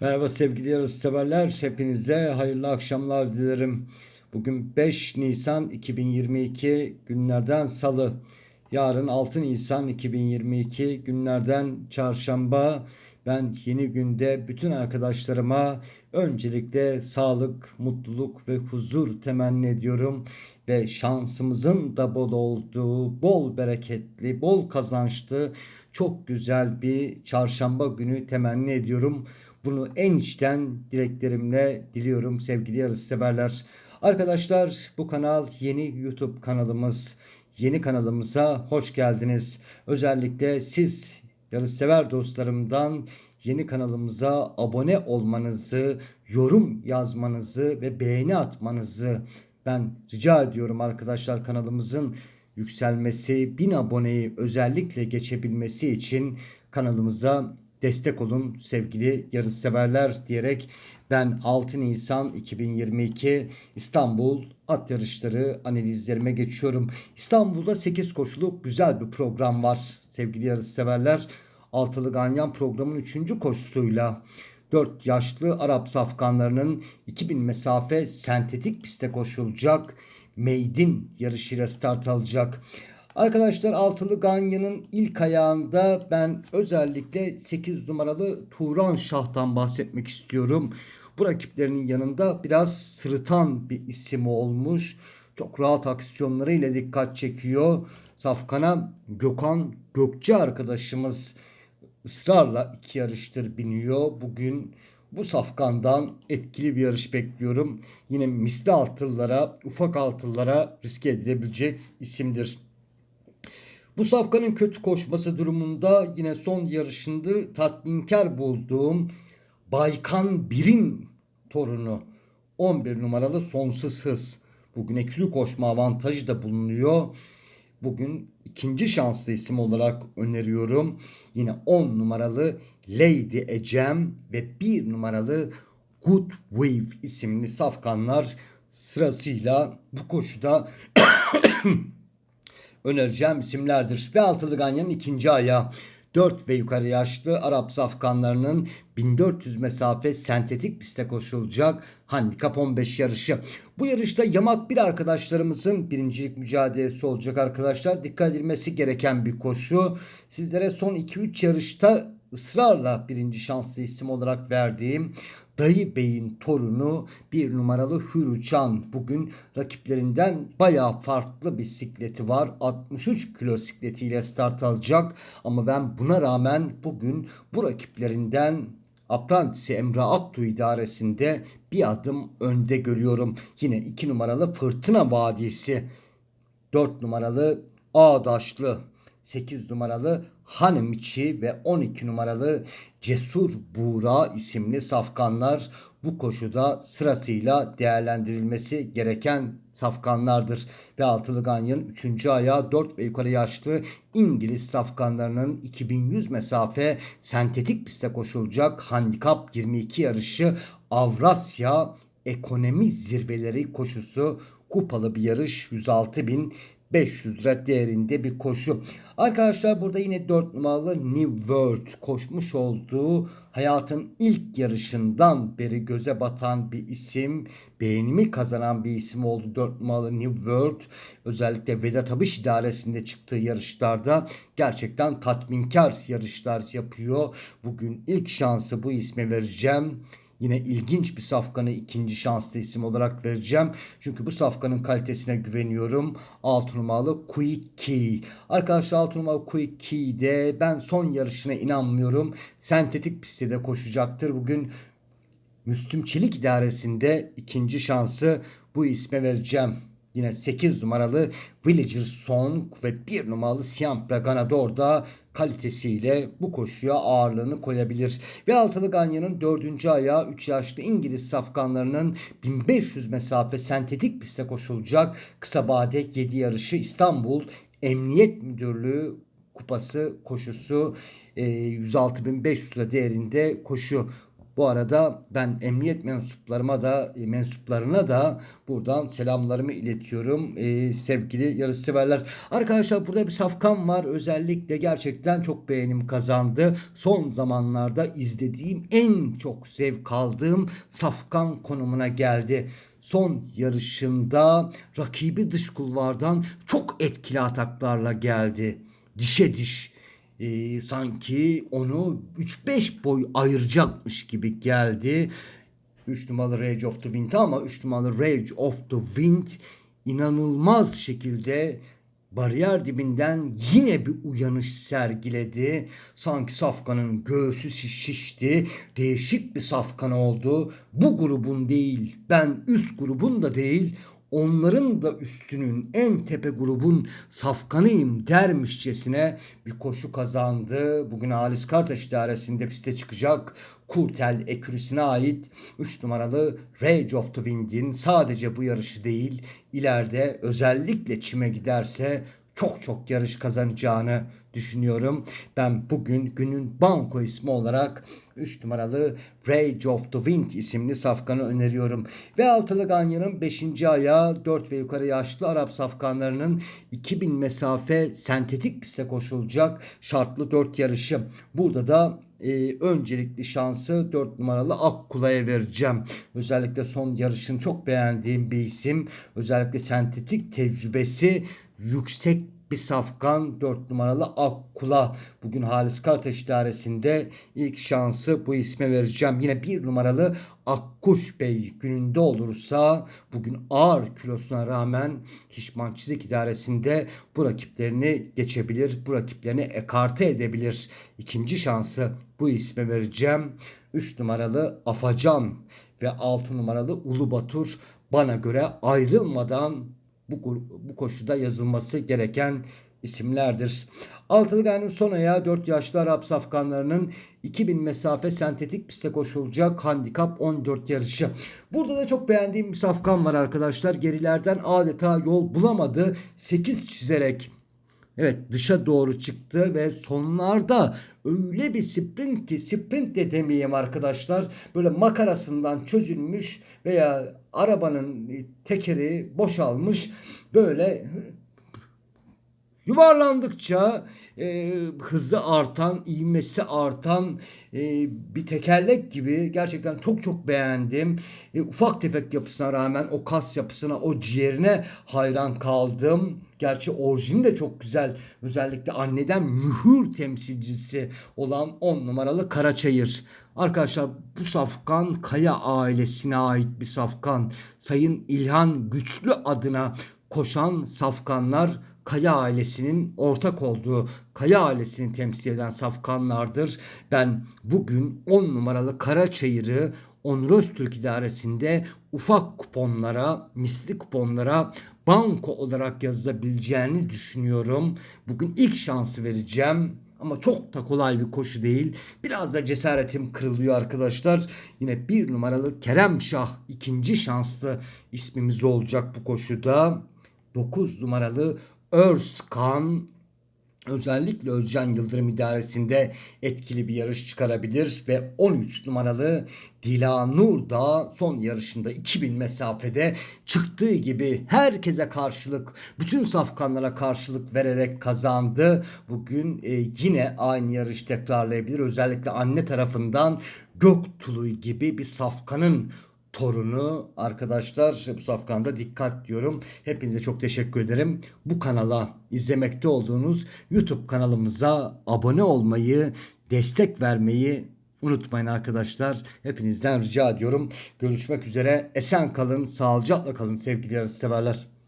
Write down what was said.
Merhaba sevgili yarış severler. Hepinize hayırlı akşamlar dilerim. Bugün 5 Nisan 2022 günlerden salı. Yarın 6 Nisan 2022 günlerden çarşamba. Ben yeni günde bütün arkadaşlarıma öncelikle sağlık, mutluluk ve huzur temenni ediyorum ve şansımızın da bol olduğu, bol bereketli, bol kazançlı, çok güzel bir çarşamba günü temenni ediyorum. Bunu en içten dileklerimle diliyorum sevgili yarış severler. Arkadaşlar bu kanal yeni YouTube kanalımız. Yeni kanalımıza hoş geldiniz. Özellikle siz yarışsever dostlarımdan yeni kanalımıza abone olmanızı, yorum yazmanızı ve beğeni atmanızı ben rica ediyorum arkadaşlar kanalımızın yükselmesi, bin aboneyi özellikle geçebilmesi için kanalımıza destek olun sevgili yarışseverler diyerek ben 6 Nisan 2022 İstanbul at yarışları analizlerime geçiyorum. İstanbul'da 8 koşuluk güzel bir program var sevgili yarışseverler. Altılı Ganyan programın 3. koşusuyla 4 yaşlı Arap safkanlarının 2000 mesafe sentetik piste koşulacak. Meydin yarışıyla start alacak. Arkadaşlar altılı Ganya'nın ilk ayağında ben özellikle 8 numaralı Turan Şah'tan bahsetmek istiyorum. Bu rakiplerinin yanında biraz sırıtan bir isim olmuş. Çok rahat aksiyonlarıyla dikkat çekiyor. Safkan'a Gökhan Gökçe arkadaşımız ısrarla iki yarıştır biniyor. Bugün bu safkandan etkili bir yarış bekliyorum. Yine misli altıllara, ufak altıllara riske edilebilecek isimdir. Bu safkanın kötü koşması durumunda yine son yarışında tatminkar bulduğum Baykan Bir'in torunu 11 numaralı Sonsuz Hız. Bugün ekürü koşma avantajı da bulunuyor. Bugün ikinci şanslı isim olarak öneriyorum. Yine 10 numaralı Lady Ecem ve 1 numaralı Good Wave isimli safkanlar sırasıyla bu koşuda önereceğim isimlerdir. Ve Altılı Ganyan'ın ikinci ayağı 4 ve yukarı yaşlı Arap safkanlarının 1400 mesafe sentetik piste koşulacak handikap 15 yarışı. Bu yarışta yamak bir arkadaşlarımızın birincilik mücadelesi olacak arkadaşlar. Dikkat edilmesi gereken bir koşu. Sizlere son 2-3 yarışta ısrarla birinci şanslı isim olarak verdiğim Dayı Bey'in torunu bir numaralı Hürüçan bugün rakiplerinden bayağı farklı bisikleti var. 63 kilo sikletiyle start alacak ama ben buna rağmen bugün bu rakiplerinden Aprantisi Emre Aktu idaresinde bir adım önde görüyorum. Yine 2 numaralı Fırtına Vadisi, 4 numaralı Ağdaşlı, 8 numaralı Hanemiçi ve 12 numaralı Cesur Buğra isimli safkanlar bu koşuda sırasıyla değerlendirilmesi gereken safkanlardır. Ve Altılı Ganyan 3. ayağı 4 ve yukarı yaşlı İngiliz safkanlarının 2100 mesafe sentetik piste koşulacak handikap 22 yarışı Avrasya ekonomi zirveleri koşusu kupalı bir yarış 106 bin 500 lira değerinde bir koşu. Arkadaşlar burada yine 4 numaralı New World koşmuş olduğu hayatın ilk yarışından beri göze batan bir isim. Beğenimi kazanan bir isim oldu 4 numaralı New World. Özellikle Vedat Abiş idaresinde çıktığı yarışlarda gerçekten tatminkar yarışlar yapıyor. Bugün ilk şansı bu isme vereceğim. Yine ilginç bir safkanı ikinci şanslı isim olarak vereceğim. Çünkü bu safkanın kalitesine güveniyorum. 6 numaralı Quick. Arkadaşlar 6 numaralı Quick Key'de ben son yarışına inanmıyorum. Sentetik pistte de koşacaktır. Bugün Müslüm Çelik idaresinde ikinci şansı bu isme vereceğim. Yine 8 numaralı Villager Song ve 1 numaralı Siam Praganador da kalitesiyle bu koşuya ağırlığını koyabilir. Ve Altılı Ganyan'ın 4. ayağı 3 yaşlı İngiliz safkanlarının 1500 mesafe sentetik piste koşulacak kısa vade 7 yarışı İstanbul Emniyet Müdürlüğü kupası koşusu 106.500 lira değerinde koşu. Bu arada ben emniyet mensuplarıma da e, mensuplarına da buradan selamlarımı iletiyorum e, sevgili yarışseverler. Arkadaşlar burada bir safkan var. Özellikle gerçekten çok beğenim kazandı. Son zamanlarda izlediğim en çok zevk aldığım safkan konumuna geldi son yarışında rakibi dış kulvardan çok etkili ataklarla geldi. Dişe diş. Ee, sanki onu 3-5 boy ayıracakmış gibi geldi. 3 numaralı Rage of the Wind ama 3 numaralı Rage of the Wind inanılmaz şekilde bariyer dibinden yine bir uyanış sergiledi. Sanki Safkan'ın göğsü şişti. Değişik bir Safkan oldu. Bu grubun değil, ben üst grubun da değil, onların da üstünün en tepe grubun safkanıyım dermişçesine bir koşu kazandı. Bugün Halis Kartaş idaresinde piste çıkacak. Kurtel ekürüsüne ait 3 numaralı Rage of the Wind'in sadece bu yarışı değil ileride özellikle çime giderse çok çok yarış kazanacağını düşünüyorum. Ben bugün günün banko ismi olarak 3 numaralı Rage of the Wind isimli safkanı öneriyorum. Ve altılı ganyanın 5. ayağı 4 ve yukarı yaşlı Arap safkanlarının 2000 mesafe sentetik piste koşulacak şartlı 4 yarışı. Burada da e, öncelikli şansı 4 numaralı Akkula'ya vereceğim. Özellikle son yarışını çok beğendiğim bir isim. Özellikle sentetik tecrübesi yüksek bir safkan 4 numaralı Akkula. Bugün Halis Kartaş idaresinde ilk şansı bu isme vereceğim. Yine 1 numaralı Akkuş Bey gününde olursa bugün ağır kilosuna rağmen Hişman Çizik idaresinde bu rakiplerini geçebilir. Bu rakiplerini ekarte edebilir. İkinci şansı bu isme vereceğim. 3 numaralı Afacan ve 6 numaralı Ulu Batur bana göre ayrılmadan bu, bu koşuda yazılması gereken isimlerdir. Altılı Gaye'nin son ayağı 4 yaşlı Arap safkanlarının 2000 mesafe sentetik piste koşulacak handikap 14 yarışı. Burada da çok beğendiğim bir safkan var arkadaşlar. Gerilerden adeta yol bulamadı. 8 çizerek Evet dışa doğru çıktı ve sonlarda öyle bir sprint ki sprint de demeyeyim arkadaşlar. Böyle makarasından çözülmüş veya arabanın tekeri boşalmış. Böyle yuvarlandıkça e, hızı artan, ivmesi artan e, bir tekerlek gibi gerçekten çok çok beğendim. E, ufak tefek yapısına rağmen o kas yapısına, o ciğerine hayran kaldım. Gerçi orijini de çok güzel. Özellikle anneden mühür temsilcisi olan 10 numaralı Karaçayır. Arkadaşlar bu safkan Kaya ailesine ait bir safkan. Sayın İlhan Güçlü adına koşan safkanlar Kaya ailesinin ortak olduğu Kaya ailesini temsil eden safkanlardır. Ben bugün 10 numaralı Karaçayır'ı Onur Öztürk idaresinde ufak kuponlara, misli kuponlara banko olarak yazılabileceğini düşünüyorum. Bugün ilk şansı vereceğim. Ama çok da kolay bir koşu değil. Biraz da cesaretim kırılıyor arkadaşlar. Yine bir numaralı Kerem Şah ikinci şanslı ismimiz olacak bu koşuda. 9 numaralı Özkan özellikle Özcan Yıldırım idaresinde etkili bir yarış çıkarabilir ve 13 numaralı Dilanur da son yarışında 2000 mesafede çıktığı gibi herkese karşılık bütün safkanlara karşılık vererek kazandı. Bugün e, yine aynı yarış tekrarlayabilir. Özellikle anne tarafından Göktulu gibi bir safkanın torunu arkadaşlar bu safkanda dikkat diyorum. Hepinize çok teşekkür ederim. Bu kanala izlemekte olduğunuz YouTube kanalımıza abone olmayı, destek vermeyi unutmayın arkadaşlar. Hepinizden rica ediyorum. Görüşmek üzere. Esen kalın, sağlıcakla kalın sevgili yarışseverler.